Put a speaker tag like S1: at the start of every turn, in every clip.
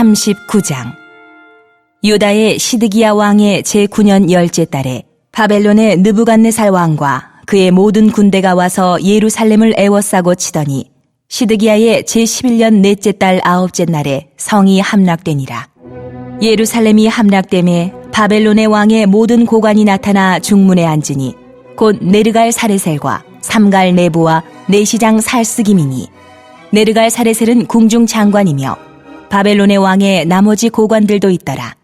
S1: 39장 유다의 시드기야 왕의 제9년 열째 달에 바벨론의 느부갓네살 왕과 그의 모든 군대가 와서 예루살렘을 애워싸고 치더니 시드기야의 제11년 넷째 달 아홉째 날에 성이 함락되니라. 예루살렘이 함락됨에 바벨론의 왕의 모든 고관이 나타나 중문에 앉으니 곧 네르갈 사레셀과 삼갈 내부와 내시장 살스기민이 네르갈 사레셀은 궁중 장관이며 바벨론의 왕의 나머지 고관들도 있더라.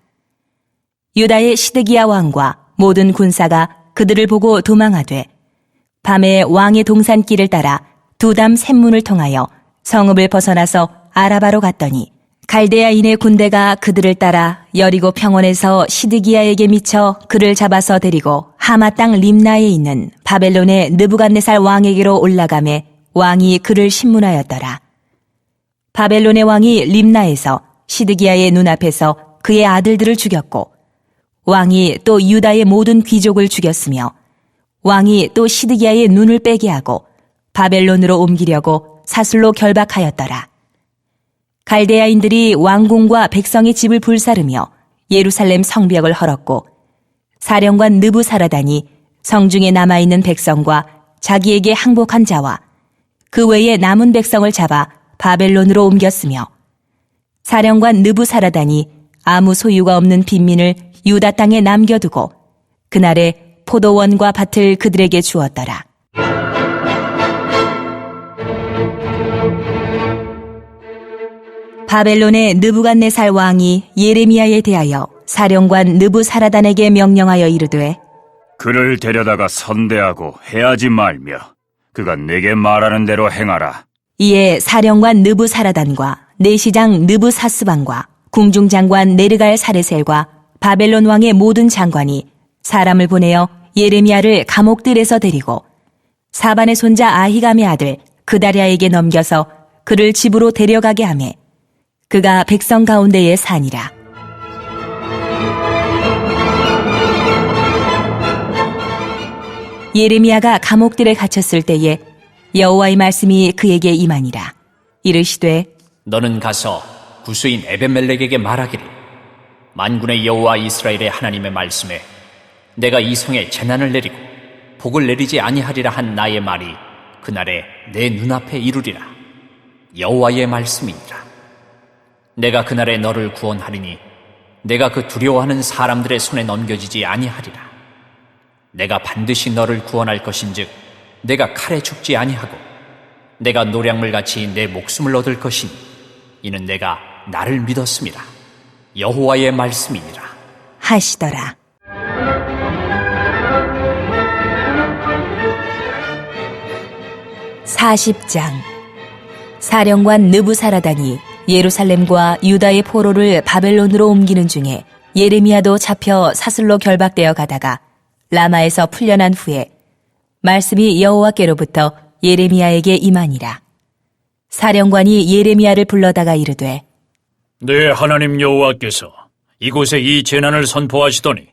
S1: 유다의 시드기야 왕과 모든 군사가 그들을 보고 도망하되 밤에 왕의 동산길을 따라 두담 샘문을 통하여 성읍을 벗어나서 아라바로 갔더니 갈대아인의 군대가 그들을 따라 여리고 평원에서 시드기야에게 미쳐 그를 잡아서 데리고 하마 땅 림나에 있는 바벨론의 느부갓네살 왕에게로 올라가매 왕이 그를 신문하였더라. 바벨론의 왕이 림나에서 시드기야의 눈앞에서 그의 아들들을 죽였고 왕이 또 유다의 모든 귀족을 죽였으며 왕이 또 시드기야의 눈을 빼게 하고 바벨론으로 옮기려고 사슬로 결박하였더라. 갈대아인들이 왕궁과 백성의 집을 불사르며 예루살렘 성벽을 헐었고 사령관 느부사라단이 성중에 남아있는 백성과 자기에게 항복한 자와 그 외에 남은 백성을 잡아 바벨론으로 옮겼으며 사령관 느부사라단이 아무 소유가 없는 빈민을 유다 땅에 남겨두고 그날에 포도원과 밭을 그들에게 주었더라. 바벨론의 느부갓네살 왕이 예레미야에 대하여 사령관 느부사라단에게 명령하여 이르되
S2: 그를 데려다가 선대하고 해하지 말며 그가 내게 말하는 대로 행하라.
S1: 이에 사령관 느부사라단과 내시장 느부사스반과 궁중장관 네르갈 사레셀과 바벨론 왕의 모든 장관이 사람을 보내어 예레미야를 감옥들에서 데리고 사반의 손자 아히감의 아들 그다랴에게 넘겨서 그를 집으로 데려가게 하매 그가 백성 가운데에 사니라. 예레미야가 감옥들에 갇혔을 때에 여호와의 말씀이 그에게 임하니라. 이르시되
S3: 너는 가서 구수인 에벤멜렉에게 말하기를. 만군의 여호와 이스라엘의 하나님의 말씀에 내가 이 성에 재난을 내리고 복을 내리지 아니하리라 한 나의 말이 그날에 내 눈앞에 이루리라. 여호와의 말씀이니라. 내가 그날에 너를 구원하리니 내가 그 두려워하는 사람들의 손에 넘겨지지 아니하리라. 내가 반드시 너를 구원할 것인즉 내가 칼에 죽지 아니하고 내가 노량물 같이 내 목숨을 얻을 것이니 이는 내가 나를 믿었습니다. 여호와의 말씀이니라.
S1: 하시더라. 사십장 사령관 느부사라단이 예루살렘과 유다의 포로를 바벨론으로 옮기는 중에 예레미야도 잡혀 사슬로 결박되어 가다가 라마에서 풀려난 후에 말씀이 여호와께로부터 예레미야에게 임하니라. 사령관이 예레미야를 불러다가 이르되
S4: 네 하나님 여호와께서 이곳에 이 재난을 선포하시더니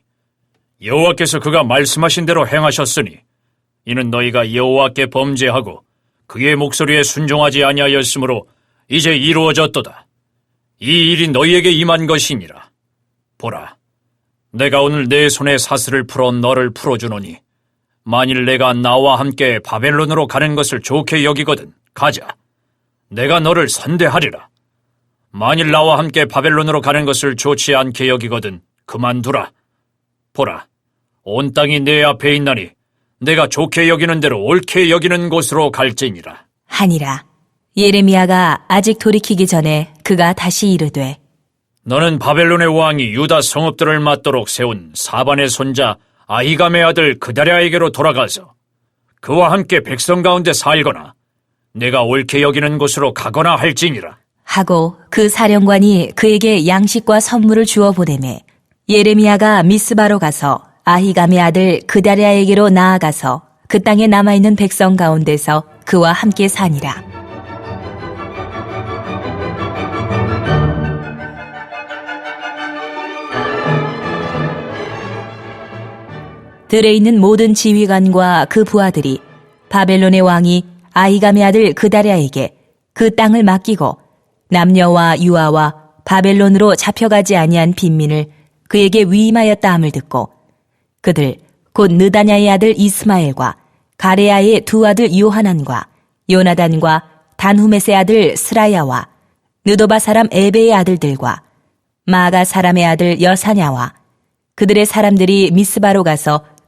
S4: 여호와께서 그가 말씀하신 대로 행하셨으니 이는 너희가 여호와께 범죄하고 그의 목소리에 순종하지 아니하였으므로 이제 이루어졌도다. 이 일이 너희에게 임한 것이니라. 보라, 내가 오늘 내 손에 사슬을 풀어 너를 풀어주노니 만일 내가 나와 함께 바벨론으로 가는 것을 좋게 여기거든 가자. 내가 너를 선대하리라. 만일 나와 함께 바벨론으로 가는 것을 좋지 않게 여기거든 그만두라. 보라, 온 땅이 내 앞에 있나니 내가 좋게 여기는 대로 옳게 여기는 곳으로 갈지니라.
S1: 하니라. 예레미야가 아직 돌이키기 전에 그가 다시 이르되
S4: 너는 바벨론의 왕이 유다 성읍들을 맞도록 세운 사반의 손자 아히감의 아들 그다랴에게로 돌아가서 그와 함께 백성 가운데 살거나 내가 옳게 여기는 곳으로 가거나 할지니라.
S1: 하고 그 사령관이 그에게 양식과 선물을 주어 보내매 예레미야가 미스바로 가서 아히감의 아들 그다랴에게로 나아가서 그 땅에 남아있는 백성 가운데서 그와 함께 사니라. 들에 있는 모든 지휘관과 그 부하들이 바벨론의 왕이 아이감의 아들 그다랴에게 그 땅을 맡기고 남녀와 유아와 바벨론으로 잡혀가지 아니한 빈민을 그에게 위임하였다 함을 듣고 그들 곧 느다냐의 아들 이스마엘과 가레아의 두 아들 요하난과 요나단과 단후메스의 아들 스라야와 느도바 사람 에베의 아들들과 마가 사람의 아들 여사냐와 그들의 사람들이 미스바로 가서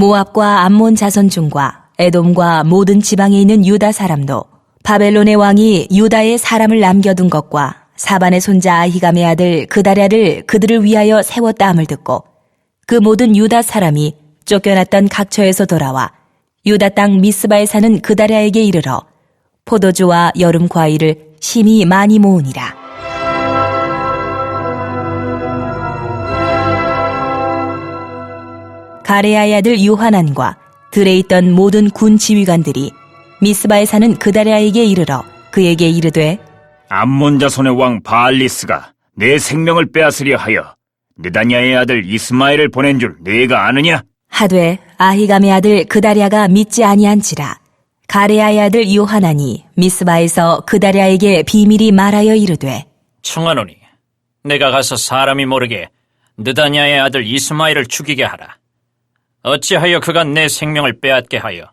S1: 모압과 암몬 자손 중과 에돔과 모든 지방에 있는 유다 사람도 바벨론의 왕이 유다에 사람을 남겨둔 것과 사반의 손자 아히감의 아들 그다랴를 그들을 위하여 세웠다 함을 듣고 그 모든 유다 사람이 쫓겨났던 각처에서 돌아와 유다 땅 미스바에 사는 그다랴에게 이르러 포도주와 여름 과일을 심히 많이 모으니라. 가레아의 아들 요하난과 들에 있던 모든 군 지휘관들이 미스바에 사는 그다랴에게 이르러 그에게 이르되
S2: 암몬 자손의 왕 바알리스가 내 생명을 빼앗으려 하여 느다냐의 아들 이스마엘을 보낸 줄 네가 아느냐?
S1: 하되 아히감의 아들 그다랴가 믿지 아니한지라 가레아의 아들 요하난이 미스바에서 그다랴에게 비밀이 말하여 이르되
S4: 청하노니 내가 가서 사람이 모르게 느다냐의 아들 이스마엘을 죽이게 하라. 어찌하여 그가 내 생명을 빼앗게 하여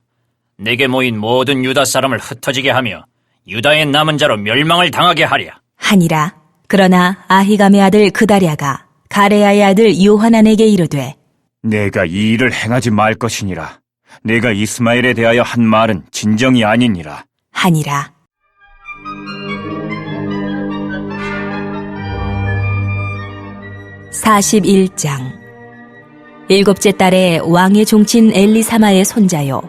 S4: 내게 모인 모든 유다 사람을 흩어지게 하며 유다의 남은 자로 멸망을 당하게 하랴.
S1: 하니라 그러나 아히감의 아들 그다랴가 가레아의 아들 요하난에게 이르되
S2: 내가 이 일을 행하지 말 것이니라. 내가 이스마엘에 대하여 한 말은 진정이 아니니라.
S1: 하니라. (41장) 일곱째 달에 왕의 종친 엘리사마의 손자요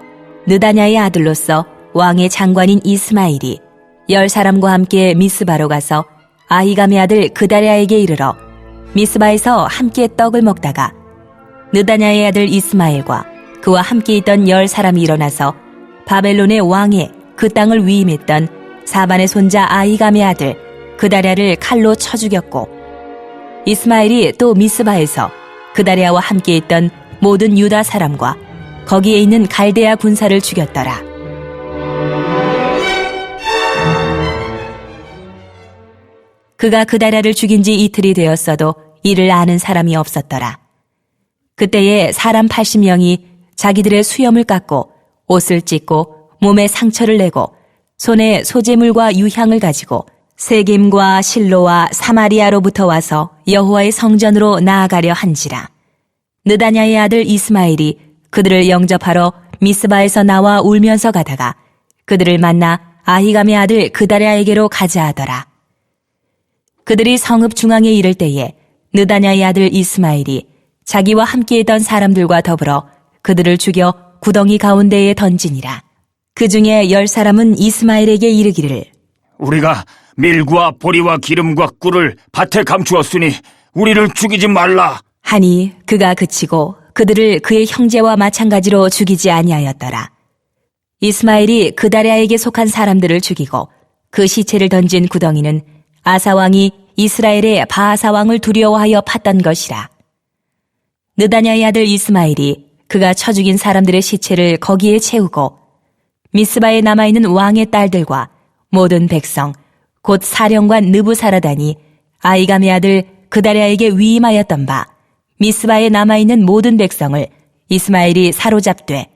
S1: 느다냐의 아들로서 왕의 장관인 이스마일이 열 사람과 함께 미스바로 가서 아히감의 아들 그다랴에게 이르러 미스바에서 함께 떡을 먹다가 느다냐의 아들 이스마엘과 그와 함께 있던 열 사람이 일어나서 바벨론의 왕에 그 땅을 위임했던 사반의 손자 아이감의 아들 그다랴를 칼로 쳐 죽였고 이스마엘이 또 미스바에서 그다랴와 함께 있던 모든 유다 사람과 거기에 있는 갈대아 군사를 죽였더라. 그가 그다랴를 죽인 지 이틀이 되었어도 이를 아는 사람이 없었더라. 그때에 사람 80명이 자기들의 수염을 깎고 옷을 찢고 몸에 상처를 내고 손에 소재물과 유향을 가지고 세겜과 실로와 사마리아로부터 와서 여호와의 성전으로 나아가려 한지라. 느다냐의 아들 이스마엘이 그들을 영접하러 미스바에서 나와 울면서 가다가 그들을 만나 아히감의 아들 그다랴에게로 가자 하더라. 그들이 성읍 중앙에 이를 때에 느다냐의 아들 이스마엘이 자기와 함께했던 사람들과 더불어 그들을 죽여 구덩이 가운데에 던지니라. 그 중에 열 사람은 이스마엘에게 이르기를
S2: 우리가 밀과 보리와 기름과 꿀을 밭에 감추었으니 우리를 죽이지 말라.
S1: 하니 그가 그치고 그들을 그의 형제와 마찬가지로 죽이지 아니하였더라. 이스마엘이 그다랴에게 속한 사람들을 죽이고 그 시체를 던진 구덩이는 아사왕이 이스라엘의 바하사왕을 두려워하여 팠던 것이라. 느다냐의 아들 이스마엘이 그가 쳐 죽인 사람들의 시체를 거기에 채우고 미스바에 남아있는 왕의 딸들과 모든 백성 곧 사령관 느부사라다니 아이감의 아들 그다랴에게 위임하였던 바 미스바에 남아있는 모든 백성을 이스마엘이 사로잡되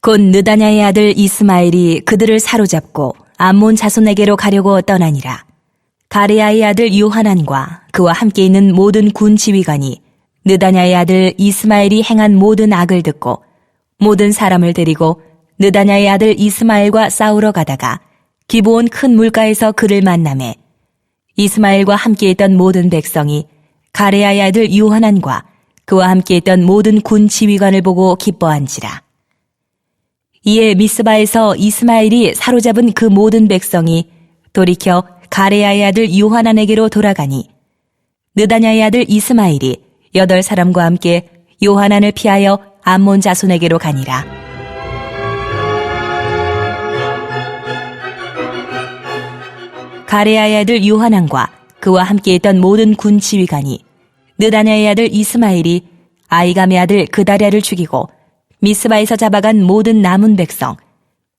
S1: 곧 느다냐의 아들 이스마엘이 그들을 사로잡고 암몬 자손에게로 가려고 떠나니라. 가레아의 아들 요하난과 그와 함께 있는 모든 군 지휘관이 느다냐의 아들 이스마엘이 행한 모든 악을 듣고 모든 사람을 데리고 느다냐의 아들 이스마엘과 싸우러 가다가 기브온 큰 물가에서 그를 만남에 이스마엘과 함께 있던 모든 백성이 가레아의 아들 요하난과 그와 함께 있던 모든 군 지휘관을 보고 기뻐한지라. 이에 미스바에서 이스마엘이 사로잡은 그 모든 백성이 돌이켜 가레아의 아들 요하난에게로 돌아가니 느다냐의 아들 이스마일이 여덟 사람과 함께 요하난을 피하여 암몬 자손에게로 가니라. 가레아의 아들 요하난과 그와 함께했던 모든 군 지휘관이 느다냐의 아들 이스마일이 아이감의 아들 그다랴를 죽이고 미스바에서 잡아간 모든 남은 백성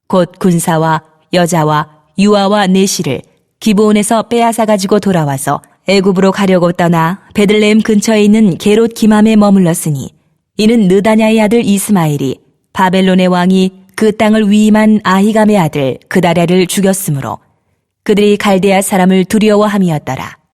S1: 곧 군사와 여자와 유아와 내시를 기브온에서 빼앗아 가지고 돌아와서 애굽으로 가려고 떠나 베들레헴 근처에 있는 게롯 기맘에 머물렀으니 이는 느다냐의 아들 이스마일이 바벨론의 왕이 그 땅을 위임한 아히감의 아들 그다랴를 죽였으므로 그들이 갈대아 사람을 두려워함이었더라.